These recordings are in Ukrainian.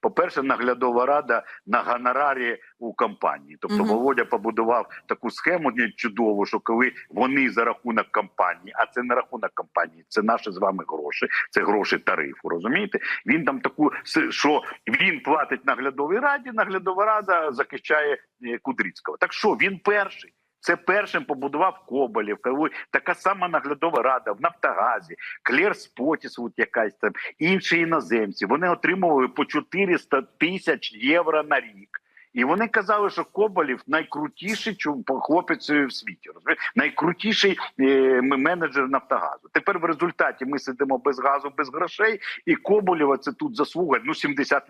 По-перше, наглядова рада на гонорарі у компанії. Тобто Мгм. Володя побудував таку схему чудову, що коли вони за рахунок компанії, а це не рахунок компанії, це наші з вами гроші, це гроші тарифу. Розумієте? Він там таку що він платить наглядовій раді, наглядова рада захищає е, Кудрицького. Так що він перший. Це першим побудував Коболєв, така сама наглядова рада в Нафтогазі, Клер Спотіс, от якась там інші іноземці. Вони отримували по 400 тисяч євро на рік. І вони казали, що Коболєв найкрутіший хлопець в світі. Найкрутіший е, менеджер Нафтогазу. Тепер в результаті ми сидимо без газу, без грошей, і Коболєва це тут заслуга ну 70%.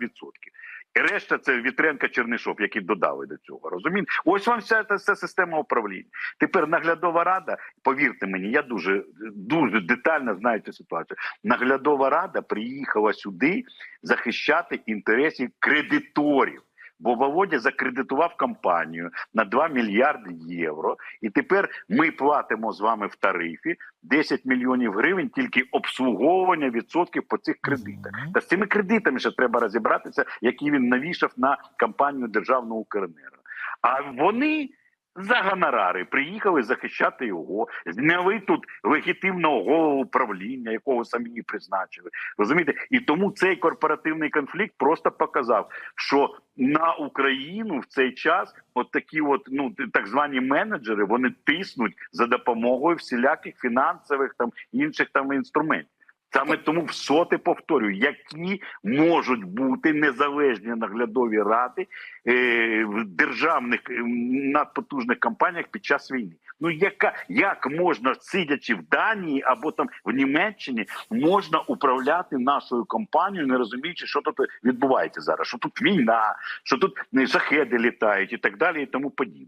Решта це Вітренка Чернишов, які додали до цього. Розумієте? Ось вам вся ця система управління. Тепер наглядова рада, повірте мені, я дуже дуже детально знаю цю ситуацію. Наглядова рада приїхала сюди захищати інтересів кредиторів. Бо Володя закредитував компанію на 2 мільярди євро, і тепер ми платимо з вами в тарифі 10 мільйонів гривень тільки обслуговування відсотків по цих кредитах. Та з цими кредитами ще треба розібратися, які він навішав на компанію державного Укренерго. А вони за гонорари приїхали захищати його, зняли тут легітимного голову управління, якого самі призначили. Розумієте? І тому цей корпоративний конфлікт просто показав, що на Україну в цей час от такі, от ну так звані менеджери, вони тиснуть за допомогою всіляких фінансових там інших там інструментів. Саме тому в соти повторюю, які можуть бути незалежні наглядові ради е, в державних е, надпотужних компаніях під час війни. Ну яка як можна, сидячи в Данії або там в Німеччині, можна управляти нашою компанією, не розуміючи, що тут відбувається зараз? Що тут війна, що тут е, шахеди літають і так далі, і тому подібне.